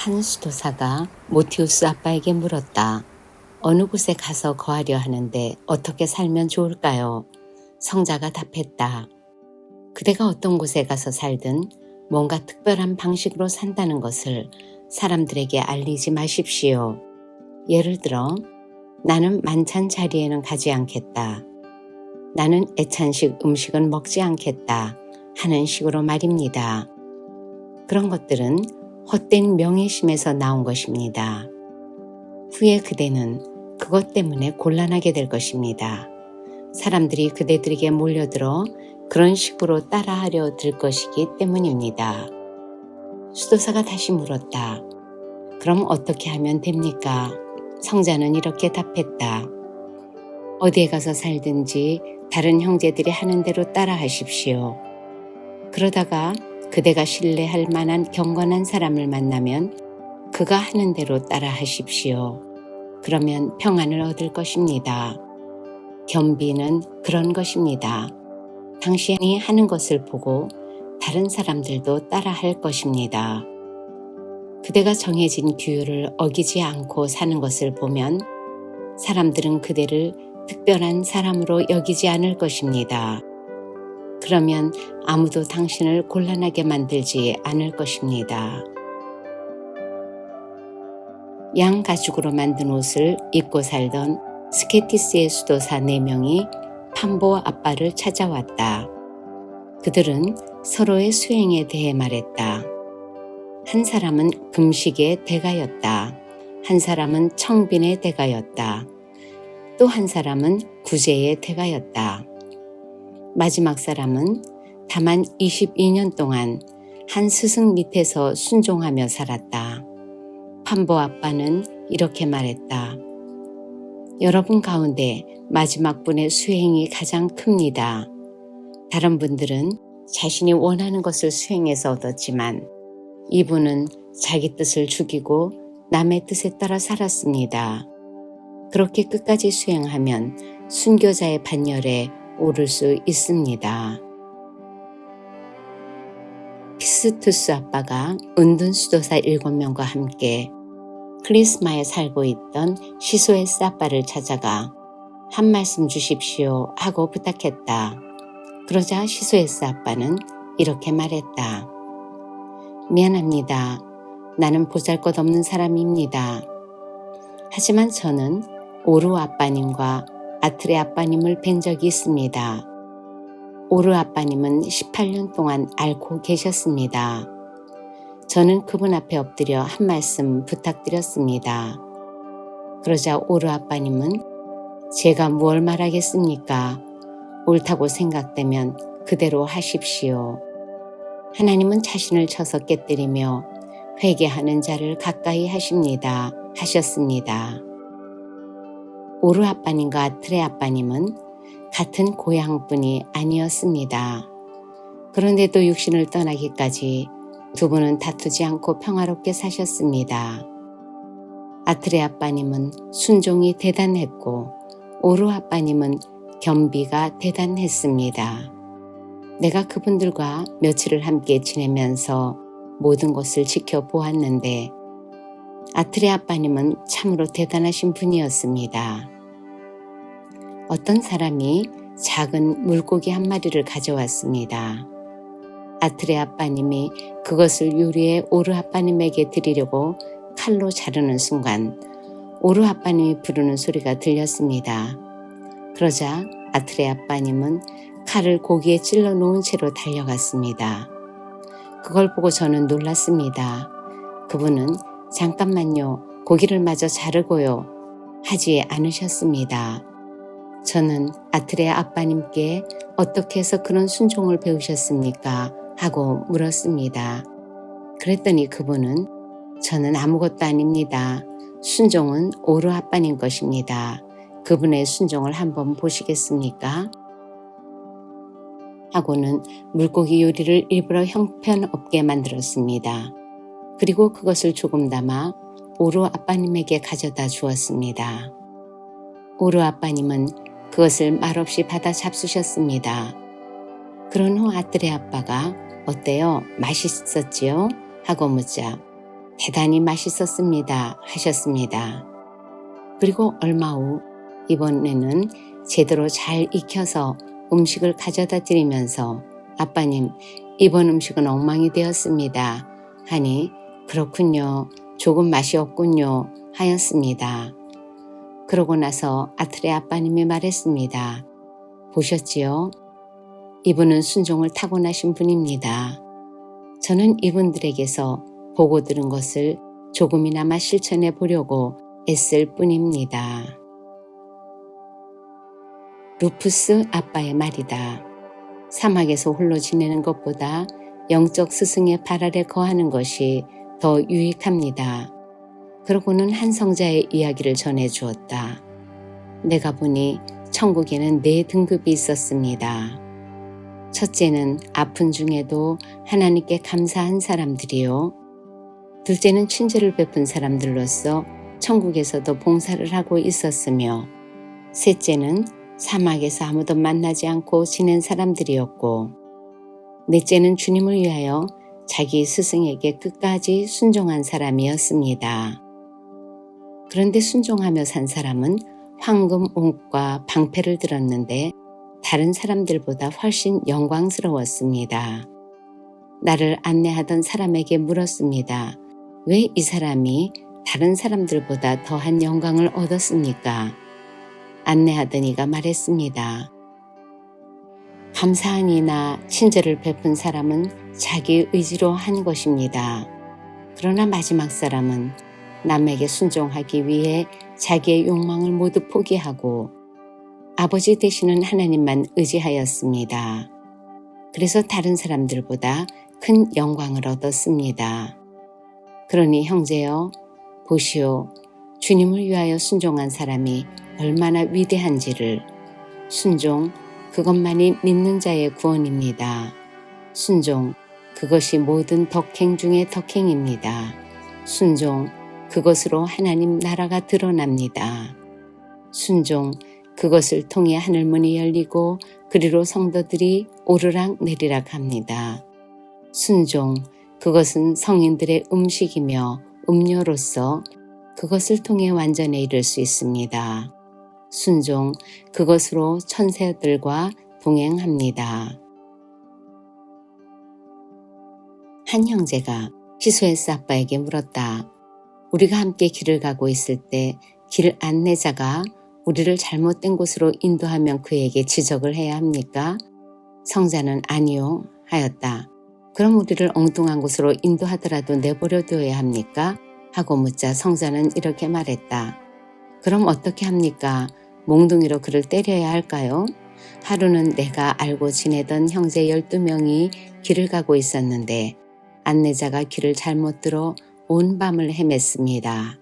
한 수도사가 모티우스 아빠에게 물었다. 어느 곳에 가서 거하려 하는데 어떻게 살면 좋을까요? 성자가 답했다. 그대가 어떤 곳에 가서 살든 뭔가 특별한 방식으로 산다는 것을 사람들에게 알리지 마십시오. 예를 들어, 나는 만찬 자리에는 가지 않겠다. 나는 애찬식 음식은 먹지 않겠다. 하는 식으로 말입니다. 그런 것들은 헛된 명예심에서 나온 것입니다. 후에 그대는 그것 때문에 곤란하게 될 것입니다. 사람들이 그대들에게 몰려들어 그런 식으로 따라하려 들 것이기 때문입니다. 수도사가 다시 물었다. 그럼 어떻게 하면 됩니까? 성자는 이렇게 답했다. 어디에 가서 살든지 다른 형제들이 하는 대로 따라 하십시오. 그러다가 그대가 신뢰할 만한 경건한 사람을 만나면 그가 하는 대로 따라 하십시오. 그러면 평안을 얻을 것입니다. 겸비는 그런 것입니다. 당신이 하는 것을 보고 다른 사람들도 따라 할 것입니다. 그대가 정해진 규율을 어기지 않고 사는 것을 보면 사람들은 그대를 특별한 사람으로 여기지 않을 것입니다. 그러면 아무도 당신을 곤란하게 만들지 않을 것입니다. 양 가죽으로 만든 옷을 입고 살던 스케티스의 수도사 4명이 판보 아빠를 찾아왔다. 그들은 서로의 수행에 대해 말했다. 한 사람은 금식의 대가였다. 한 사람은 청빈의 대가였다. 또 한 사람은 구제의 대가였다. 마지막 사람은 다만 22년 동안 한 스승 밑에서 순종하며 살았다. 판보 아빠는 이렇게 말했다. 여러분 가운데 마지막 분의 수행이 가장 큽니다. 다른 분들은 자신이 원하는 것을 수행해서 얻었지만 이분은 자기 뜻을 죽이고 남의 뜻에 따라 살았습니다. 그렇게 끝까지 수행하면 순교자의 반열에 오를 수 있습니다. 피스투스 아빠가 은둔 수도사 일곱 명과 함께 크리스마에 살고 있던 시소의스 아빠를 찾아가 한 말씀 주십시오 하고 부탁했다. 그러자 시소의스 아빠는 이렇게 말했다. 미안합니다. 나는 보잘 것 없는 사람입니다. 하지만 저는 오루 아빠님과 아트레 아빠님을 뵌 적이 있습니다. 오르 아빠님은 18년 동안 앓고 계셨습니다. 저는 그분 앞에 엎드려 한 말씀 부탁드렸습니다. 그러자 오르 아빠님은 제가 무얼 말하겠습니까? 옳다고 생각되면 그대로 하십시오. 하나님은 자신을 쳐서 깨뜨리며 회개하는 자를 가까이 하십니다. 하셨습니다. 오르 아빠님과 트레 아빠님은 같은 고향분이 아니었습니다. 그런데도 육신을 떠나기까지 두 분은 다투지 않고 평화롭게 사셨습니다. 아트레 아빠님은 순종이 대단했고 오르 아빠님은 겸비가 대단했습니다. 내가 그분들과 며칠을 함께 지내면서 모든 것을 지켜보았는데 아트레 아빠님은 참으로 대단하신 분이었습니다. 어떤 사람이 작은 물고기 한 마리를 가져왔습니다. 아트레 아빠님이 그것을 요리에 오르 아빠님에게 드리려고 칼로 자르는 순간 오르 아빠님이 부르는 소리가 들렸습니다. 그러자 아트레 아빠님은 칼을 고기에 찔러 놓은 채로 달려갔습니다. 그걸 보고 저는 놀랐습니다. 그분은 잠깐만요. 고기를 마저 자르고요. 하지 않으셨습니다. 저는 아트레 아빠님께 어떻게 해서 그런 순종을 배우셨습니까? 하고 물었습니다. 그랬더니 그분은 저는 아무것도 아닙니다. 순종은 오르 아빠님 것입니다. 그분의 순종을 한번 보시겠습니까? 하고는 물고기 요리를 일부러 형편없게 만들었습니다. 그리고 그것을 조금 담아 오르 아빠님에게 가져다 주었습니다. 오르 아빠님은 그것을 말없이 받아 잡수셨습니다. 그런 후 아들의 아빠가 어때요? 맛있었지요? 하고 묻자 대단히 맛있었습니다. 하셨습니다. 그리고 얼마 후 이번에는 제대로 잘 익혀서 음식을 가져다 드리면서 아빠님, 이번 음식은 엉망이 되었습니다. 하니 그렇군요. 조금 맛이 없군요. 하였습니다. 그러고 나서 아틀의 아빠님이 말했습니다. 보셨지요? 이분은 순종을 타고나신 분입니다. 저는 이분들에게서 보고 들은 것을 조금이나마 실천해 보려고 애쓸 뿐입니다. 루푸스 아빠의 말이다. 사막에서 홀로 지내는 것보다 영적 스승의 발 아래 거하는 것이 더 유익합니다. 그러고는 한 성자의 이야기를 전해 주었다. 내가 보니 천국에는 네 등급이 있었습니다. 첫째는 아픈 중에도 하나님께 감사한 사람들이요. 둘째는 친절을 베푼 사람들로서 천국에서도 봉사를 하고 있었으며, 셋째는 사막에서 아무도 만나지 않고 지낸 사람들이었고, 넷째는 주님을 위하여 자기 스승에게 끝까지 순종한 사람이었습니다. 그런데 순종하며 산 사람은 황금 옷과 방패를 들었는데 다른 사람들보다 훨씬 영광스러웠습니다. 나를 안내하던 사람에게 물었습니다. 왜 이 사람이 다른 사람들보다 더한 영광을 얻었습니까? 안내하던 이가 말했습니다. 감사한 이나 친절을 베푼 사람은 자기 의지로 한 것입니다. 그러나 마지막 사람은 남에게 순종하기 위해 자기의 욕망을 모두 포기하고 아버지 되시는 하나님만 의지하였습니다. 그래서 다른 사람들보다 큰 영광을 얻었습니다. 그러니 형제여, 보시오. 주님을 위하여 순종한 사람이 얼마나 위대한지를 순종, 그것만이 믿는 자의 구원입니다. 순종, 그것이 모든 덕행 중의 덕행입니다. 순종, 그것으로 하나님 나라가 드러납니다. 순종, 그것을 통해 하늘문이 열리고 그리로 성도들이 오르락 내리락 합니다. 순종, 그것은 성인들의 음식이며 음료로서 그것을 통해 완전에 이를 수 있습니다. 순종, 그것으로 천세들과 동행합니다. 한 형제가 시소에스 아빠에게 물었다. 우리가 함께 길을 가고 있을 때 길 안내자가 우리를 잘못된 곳으로 인도하면 그에게 지적을 해야 합니까? 성자는 아니요 하였다. 그럼 우리를 엉뚱한 곳으로 인도하더라도 내버려 두어야 합니까? 하고 묻자 성자는 이렇게 말했다. 그럼 어떻게 합니까? 몽둥이로 그를 때려야 할까요? 하루는 내가 알고 지내던 형제 12명이 길을 가고 있었는데 안내자가 길을 잘못 들어 온 밤을 헤맸습니다.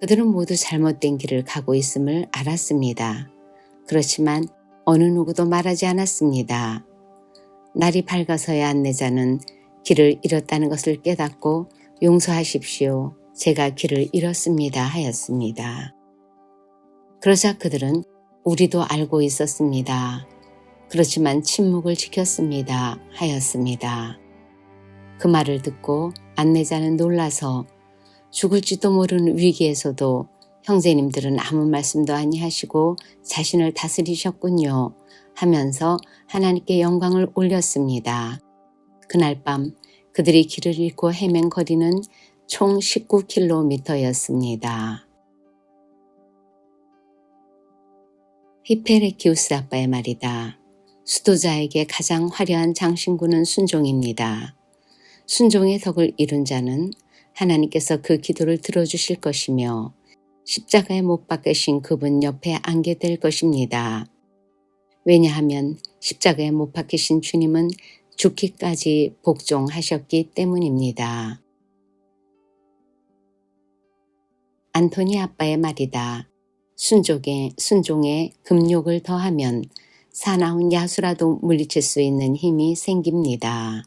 그들은 모두 잘못된 길을 가고 있음을 알았습니다. 그렇지만 어느 누구도 말하지 않았습니다. 날이 밝아서야 안내자는 길을 잃었다는 것을 깨닫고 용서하십시오. 제가 길을 잃었습니다. 하였습니다. 그러자 그들은 우리도 알고 있었습니다. 그렇지만 침묵을 지켰습니다. 하였습니다. 그 말을 듣고 안내자는 놀라서 죽을지도 모르는 위기에서도 형제님들은 아무 말씀도 아니하시고 자신을 다스리셨군요 하면서 하나님께 영광을 올렸습니다. 그날 밤 그들이 길을 잃고 헤맨 거리는 총 19km였습니다. 히페레키우스 아빠의 말이다. 수도자에게 가장 화려한 장신구는 순종입니다. 순종의 덕을 이룬 자는 하나님께서 그 기도를 들어주실 것이며 십자가에 못 박으신 그분 옆에 앉게 될 것입니다. 왜냐하면 십자가에 못 박히신 주님은 죽기까지 복종하셨기 때문입니다. 안토니 아빠의 말이다. 순종에, 순종에 금욕을 더하면 사나운 야수라도 물리칠 수 있는 힘이 생깁니다.